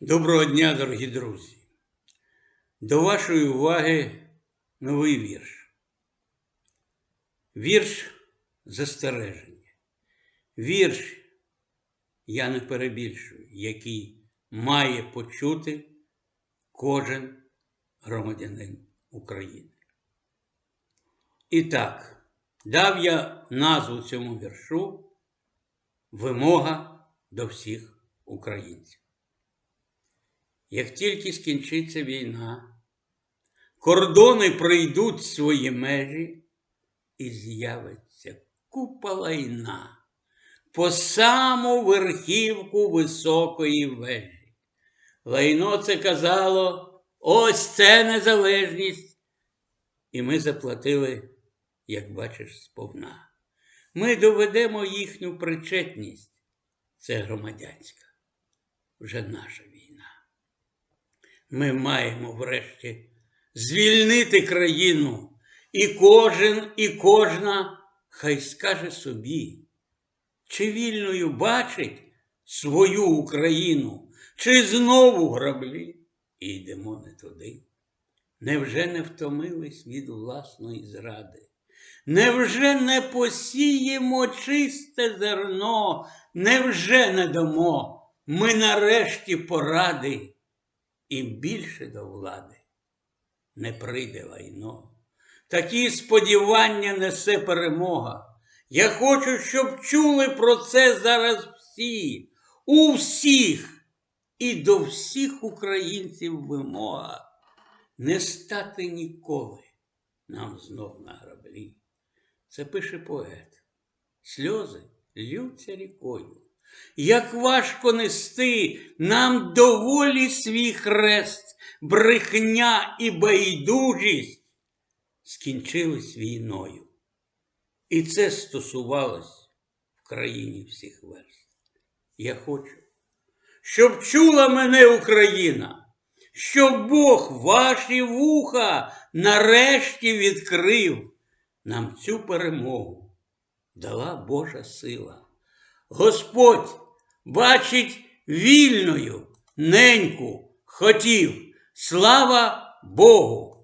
Доброго дня, дорогі друзі! До вашої уваги новий вірш. Вірш застереження. Вірш, я не перебільшую, який має почути кожен громадянин України. І так, дав я назву цьому віршу Вимога до всіх українців. Як тільки скінчиться війна, кордони пройдуть свої межі і з'явиться купа лайна по саму верхівку високої вежі. Лайно це казало, ось це незалежність. І ми заплатили, як бачиш, сповна. Ми доведемо їхню причетність. Це громадянська, вже наша війна. Ми маємо врешті звільнити країну, і кожен, і кожна хай скаже собі, чи вільною бачить свою Україну, чи знову граблі, і йдемо не туди. Невже не втомились від власної зради? Невже не посіємо чисте зерно? Невже не дамо ми нарешті поради? І більше до влади не прийде лайно. Такі сподівання несе перемога. Я хочу, щоб чули про це зараз всі, у всіх і до всіх українців вимога не стати ніколи нам знов на граблі. Це пише поет. Сльози ллються рікою. Як важко нести нам доволі свій хрест, брехня і байдужість скінчились війною. І це стосувалось в країні всіх верст. Я хочу, щоб чула мене Україна, щоб Бог ваші вуха нарешті відкрив нам цю перемогу. Дала Божа сила. Господь бачить вільною неньку хотів. Слава Богу!